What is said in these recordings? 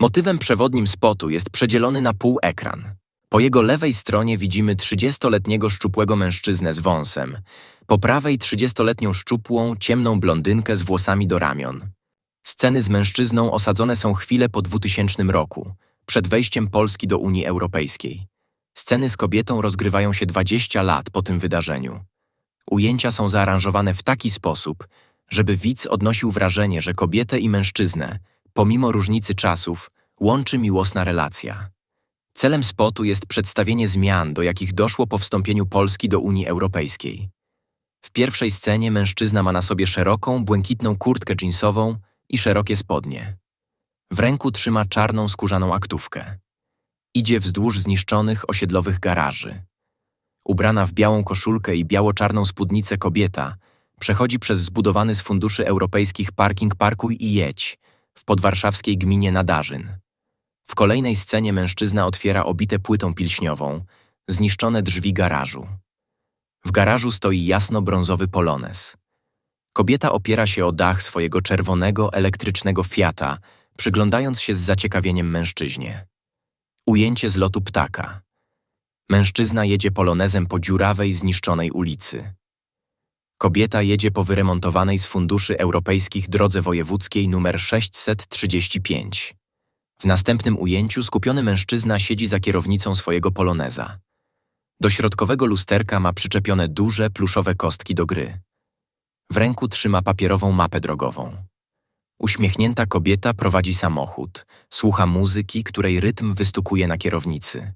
Motywem przewodnim spotu jest przedzielony na pół ekran. Po jego lewej stronie widzimy 30-letniego szczupłego mężczyznę z wąsem, po prawej 30-letnią szczupłą, ciemną blondynkę z włosami do ramion. Sceny z mężczyzną osadzone są chwilę po 2000 roku, przed wejściem Polski do Unii Europejskiej. Sceny z kobietą rozgrywają się 20 lat po tym wydarzeniu. Ujęcia są zaaranżowane w taki sposób, żeby widz odnosił wrażenie, że kobietę i mężczyznę, pomimo różnicy czasów, łączy miłosna relacja. Celem spotu jest przedstawienie zmian, do jakich doszło po wstąpieniu Polski do Unii Europejskiej. W pierwszej scenie mężczyzna ma na sobie szeroką, błękitną kurtkę jeansową i szerokie spodnie. W ręku trzyma czarną skórzaną aktówkę. Idzie wzdłuż zniszczonych osiedlowych garaży. Ubrana w białą koszulkę i biało-czarną spódnicę kobieta przechodzi przez zbudowany z funduszy europejskich parking Parkuj i Jedź w podwarszawskiej gminie Nadarzyn. W kolejnej scenie mężczyzna otwiera obite płytą pilśniową, zniszczone drzwi garażu. W garażu stoi jasno-brązowy polones. Kobieta opiera się o dach swojego czerwonego, elektrycznego Fiata, przyglądając się z zaciekawieniem mężczyźnie. Ujęcie z lotu ptaka. Mężczyzna jedzie polonezem po dziurawej, zniszczonej ulicy. Kobieta jedzie po wyremontowanej z funduszy europejskich drodze wojewódzkiej nr 635. W następnym ujęciu skupiony mężczyzna siedzi za kierownicą swojego poloneza. Do środkowego lusterka ma przyczepione duże, pluszowe kostki do gry. W ręku trzyma papierową mapę drogową. Uśmiechnięta kobieta prowadzi samochód, słucha muzyki, której rytm wystukuje na kierownicy.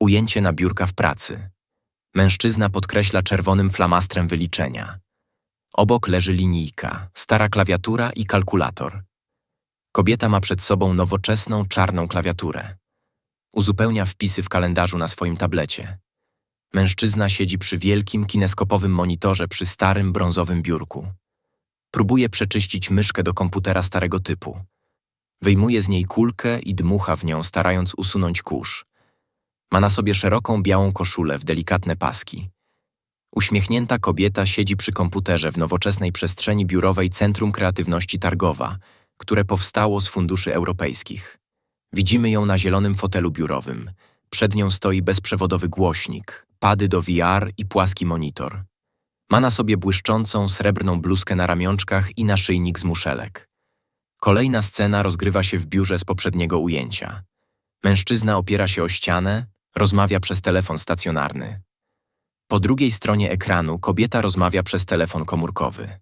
Ujęcie na biurka w pracy. Mężczyzna podkreśla czerwonym flamastrem wyliczenia. Obok leży linijka, stara klawiatura i kalkulator. Kobieta ma przed sobą nowoczesną, czarną klawiaturę. Uzupełnia wpisy w kalendarzu na swoim tablecie. Mężczyzna siedzi przy wielkim, kineskopowym monitorze przy starym, brązowym biurku. Próbuje przeczyścić myszkę do komputera starego typu. Wyjmuje z niej kulkę i dmucha w nią, starając usunąć kurz. Ma na sobie szeroką białą koszulę w delikatne paski. Uśmiechnięta kobieta siedzi przy komputerze w nowoczesnej przestrzeni biurowej Centrum Kreatywności Targowa, które powstało z funduszy europejskich. Widzimy ją na zielonym fotelu biurowym. Przed nią stoi bezprzewodowy głośnik, pady do VR i płaski monitor. Ma na sobie błyszczącą, srebrną bluzkę na ramionczkach i naszyjnik z muszelek. Kolejna scena rozgrywa się w biurze z poprzedniego ujęcia. Mężczyzna opiera się o ścianę, rozmawia przez telefon stacjonarny. Po drugiej stronie ekranu kobieta rozmawia przez telefon komórkowy.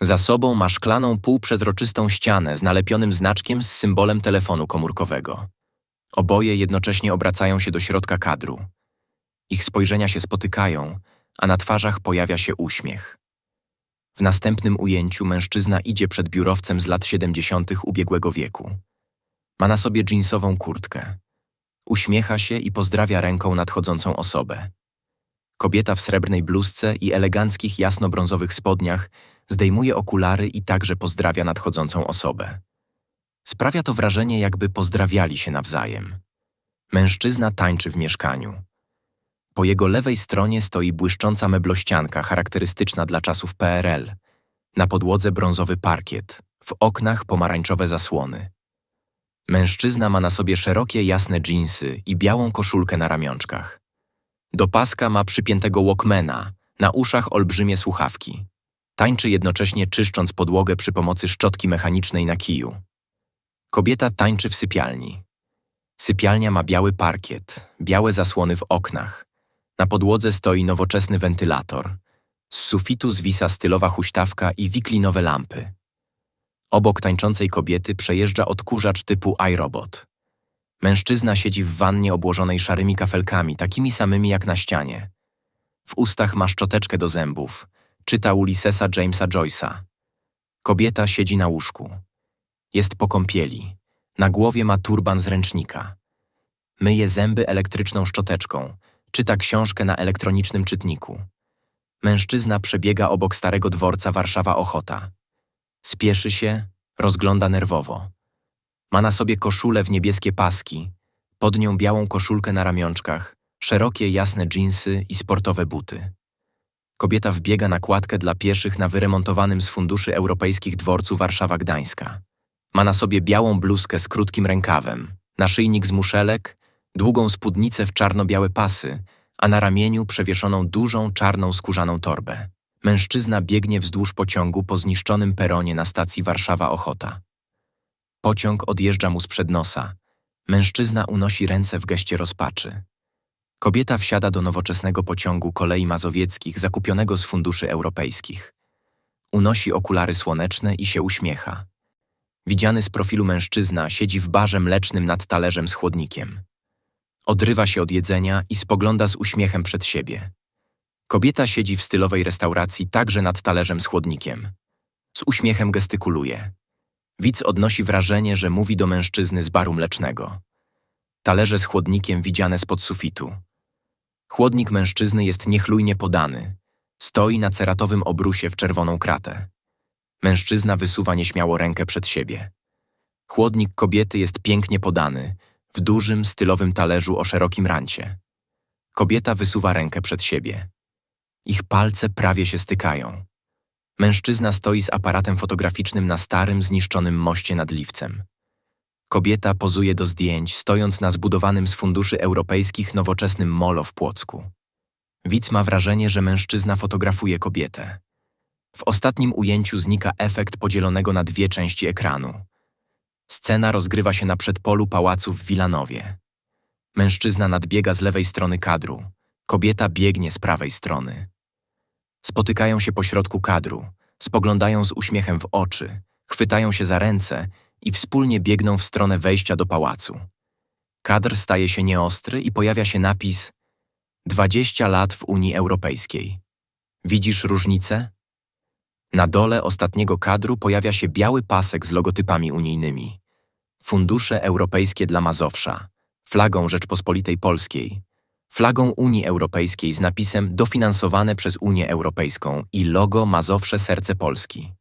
Za sobą ma szklaną, półprzezroczystą ścianę z nalepionym znaczkiem z symbolem telefonu komórkowego. Oboje jednocześnie obracają się do środka kadru. Ich spojrzenia się spotykają, a na twarzach pojawia się uśmiech. W następnym ujęciu mężczyzna idzie przed biurowcem z lat 70. ubiegłego wieku. Ma na sobie dżinsową kurtkę. Uśmiecha się i pozdrawia ręką nadchodzącą osobę. Kobieta w srebrnej bluzce i eleganckich jasno-brązowych spodniach zdejmuje okulary i także pozdrawia nadchodzącą osobę. Sprawia to wrażenie, jakby pozdrawiali się nawzajem. Mężczyzna tańczy w mieszkaniu. Po jego lewej stronie stoi błyszcząca meblościanka charakterystyczna dla czasów PRL. Na podłodze brązowy parkiet, w oknach pomarańczowe zasłony. Mężczyzna ma na sobie szerokie, jasne dżinsy i białą koszulkę na ramionczkach. Do paska ma przypiętego walkmana, na uszach olbrzymie słuchawki. Tańczy jednocześnie czyszcząc podłogę przy pomocy szczotki mechanicznej na kiju. Kobieta tańczy w sypialni. Sypialnia ma biały parkiet, białe zasłony w oknach. Na podłodze stoi nowoczesny wentylator. Z sufitu zwisa stylowa huśtawka i wiklinowe lampy. Obok tańczącej kobiety przejeżdża odkurzacz typu iRobot. Mężczyzna siedzi w wannie obłożonej szarymi kafelkami, takimi samymi jak na ścianie. W ustach ma szczoteczkę do zębów. Czyta Ulyssesa Jamesa Joyce'a. Kobieta siedzi na łóżku. Jest po kąpieli. Na głowie ma turban z ręcznika. Myje zęby elektryczną szczoteczką. Czyta książkę na elektronicznym czytniku. Mężczyzna przebiega obok starego dworca Warszawa Ochota. Spieszy się, rozgląda nerwowo. Ma na sobie koszulę w niebieskie paski, pod nią białą koszulkę na ramionczkach, szerokie, jasne dżinsy i sportowe buty. Kobieta wbiega na kładkę dla pieszych na wyremontowanym z funduszy europejskich dworcu Warszawa-Gdańska. Ma na sobie białą bluzkę z krótkim rękawem, naszyjnik z muszelek, długą spódnicę w czarno-białe pasy, a na ramieniu przewieszoną dużą czarną skórzaną torbę. Mężczyzna biegnie wzdłuż pociągu po zniszczonym peronie na stacji Warszawa-Ochota. Pociąg odjeżdża mu sprzed nosa. Mężczyzna unosi ręce w geście rozpaczy. Kobieta wsiada do nowoczesnego pociągu kolei mazowieckich zakupionego z funduszy europejskich. Unosi okulary słoneczne i się uśmiecha. Widziany z profilu mężczyzna siedzi w barze mlecznym nad talerzem z chłodnikiem. Odrywa się od jedzenia i spogląda z uśmiechem przed siebie. Kobieta siedzi w stylowej restauracji także nad talerzem z chłodnikiem. Z uśmiechem gestykuluje. Widz odnosi wrażenie, że mówi do mężczyzny z baru mlecznego. Talerze z chłodnikiem widziane spod sufitu. Chłodnik mężczyzny jest niechlujnie podany. Stoi na ceratowym obrusie w czerwoną kratę. Mężczyzna wysuwa nieśmiało rękę przed siebie. Chłodnik kobiety jest pięknie podany, w dużym, stylowym talerzu o szerokim rancie. Kobieta wysuwa rękę przed siebie. Ich palce prawie się stykają. Mężczyzna stoi z aparatem fotograficznym na starym, zniszczonym moście nad Liwcem. Kobieta pozuje do zdjęć, stojąc na zbudowanym z funduszy europejskich nowoczesnym molo w Płocku. Widz ma wrażenie, że mężczyzna fotografuje kobietę. W ostatnim ujęciu znika efekt podzielonego na dwie części ekranu. Scena rozgrywa się na przedpolu pałacu w Wilanowie. Mężczyzna nadbiega z lewej strony kadru, kobieta biegnie z prawej strony. Spotykają się pośrodku kadru, spoglądają z uśmiechem w oczy, chwytają się za ręce i wspólnie biegną w stronę wejścia do pałacu. Kadr staje się nieostry i pojawia się napis 20 lat w Unii Europejskiej. Widzisz różnicę? Na dole ostatniego kadru pojawia się biały pasek z logotypami unijnymi. Fundusze Europejskie dla Mazowsza, flagą Rzeczpospolitej Polskiej, flagą Unii Europejskiej z napisem dofinansowane przez Unię Europejską i logo Mazowsze Serce Polski.